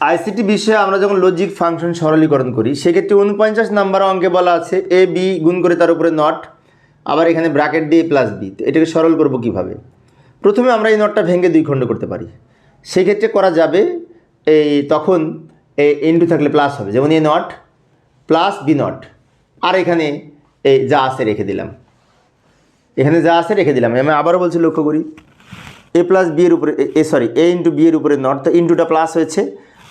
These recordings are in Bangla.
আইসিটি বিষয়ে আমরা যখন লজিক ফাংশন সরলীকরণ করি, সেক্ষেত্রে উনপঞ্চাশ নাম্বার অঙ্কে বলা আছে এ বি গুণ করে তার উপরে নট আবার এখানে ব্র্যাকেট দিয়ে প্লাস বি এটাকে সরল করব কীভাবে? প্রথমে আমরা এই নটটা ভেঙে দুই খণ্ড করতে পারি। সেক্ষেত্রে করা যাবে, এই তখন এই ইন্টু থাকলে প্লাস হবে। যেমন A nought plus B nought আর এখানে এই যা আছে রেখে দিলাম। এখানে যা আছে রেখে দিলাম। আমি আবারও বলছি লক্ষ্য করি। এ প্লাস বি এর উপরে, A sorry A into B এর উপরে নট তো ইন্টুটা প্লাস হয়েছে।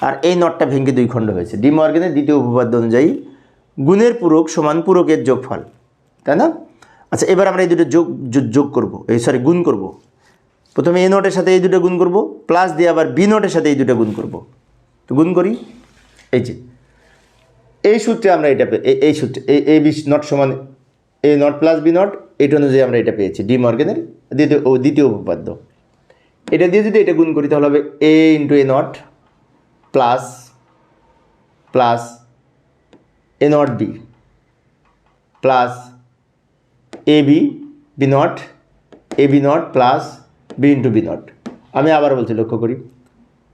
আর এই নটটা ভেঙে দুই খণ্ড হয়েছে। ডি মর্গেনের দ্বিতীয় উপপাদ্য অনুযায়ী গুণের পূরক সমান পূরকের যোগফল, তাই না? আচ্ছা এবার আমরা এই দুটো যোগ, যোগ- করব। এই সরি গুণ করব। প্রথমে এ নোটের সাথে এই দুটো গুণ করব প্লাস দিয়ে আবার বি নোটের সাথে এই দুটো গুণ করব। তো গুণ করি। এই যে, এই সূত্রে আমরা এটা এই- সূত্রে এই বিশ নট সমান A nought plus B nought এটা অনুযায়ী আমরা এটা পেয়েছি, ডি মর্গেনের দ্বিতীয় দ্বিতীয় উপপাদ্য। এটা দিয়ে যদি এটা গুণ করি, তাহলে হবে A into A nought plus plus, A nought B, plus, A B B nought, A B nought, plus, B into B nought. আমি আবার বলছি, লক্ষ্য করি।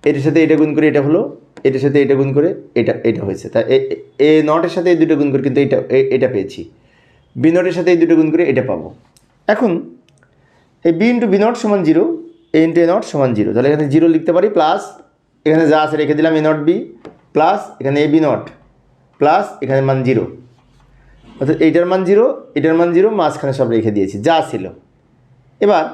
এটার সাথে এটা গুণ করে এটা হলো, এটার সাথে এটা গুণ করে এটা এটা হয়েছে। তা এ- নটের সাথে এই দুটো গুণ করে কিন্তু এটা এটা পেয়েছি। বি নটের সাথে এই দুটো গুণ করে এটা পাবো। এখন, এই বি ইন্টু বি নট সমান zero, A into A nought সমান জিরো। তাহলে এখানে জিরো লিখতে পারি, প্লাস এখানে যা আছে রেখে দিলাম এ নট বি প্লাস এখানে এ বি নট প্লাস এখানে মান জিরো অর্থাৎ এইটার মান জিরো এটার মান জিরো মাঝখানে সব রেখে দিয়েছি, যা ছিল। এবার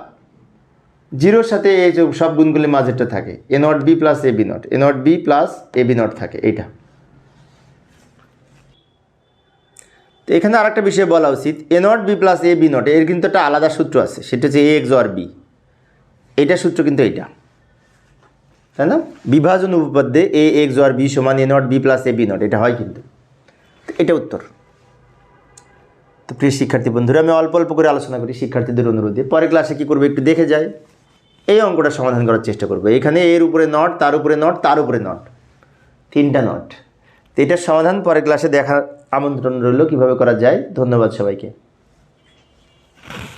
জিরোর সাথে যে সব গুণগুলি মাঝেরটা থাকে, A nought B plus A B nought, A nought B plus A B nought থাকে, এইটা। তো এখানে আরেকটা বিষয় বলা উচিত, A nought B plus A B nought, এর কিন্তু একটা আলাদা সূত্র আছে, সেটা হচ্ছে এ এক্স আর বি। এটা সূত্র কিন্তু এইটা। তাই না? বিভাজন উপপাদ্যে এ, এক্স আর, বি সমান A nought, B plus A, B nought. এটা হয় কিন্তু। এটা উত্তর। তো প্রিয় শিক্ষার্থী বন্ধুরা, আমি অল্প অল্প করে আলোচনা করি শিক্ষার্থীদের অনুরোধে। পরে ক্লাসে কী করব একটু দেখে যাই। এই অঙ্কটা সমাধান করার চেষ্টা করব। এখানে এর উপরে নট, তার উপরে নট, তার উপরে নট। তিনটা নট। তো এটার সমাধান পরে ক্লাসে দেখার আমন্ত্রণ রইল। কীভাবে করা যায়? ধন্যবাদ সবাইকে।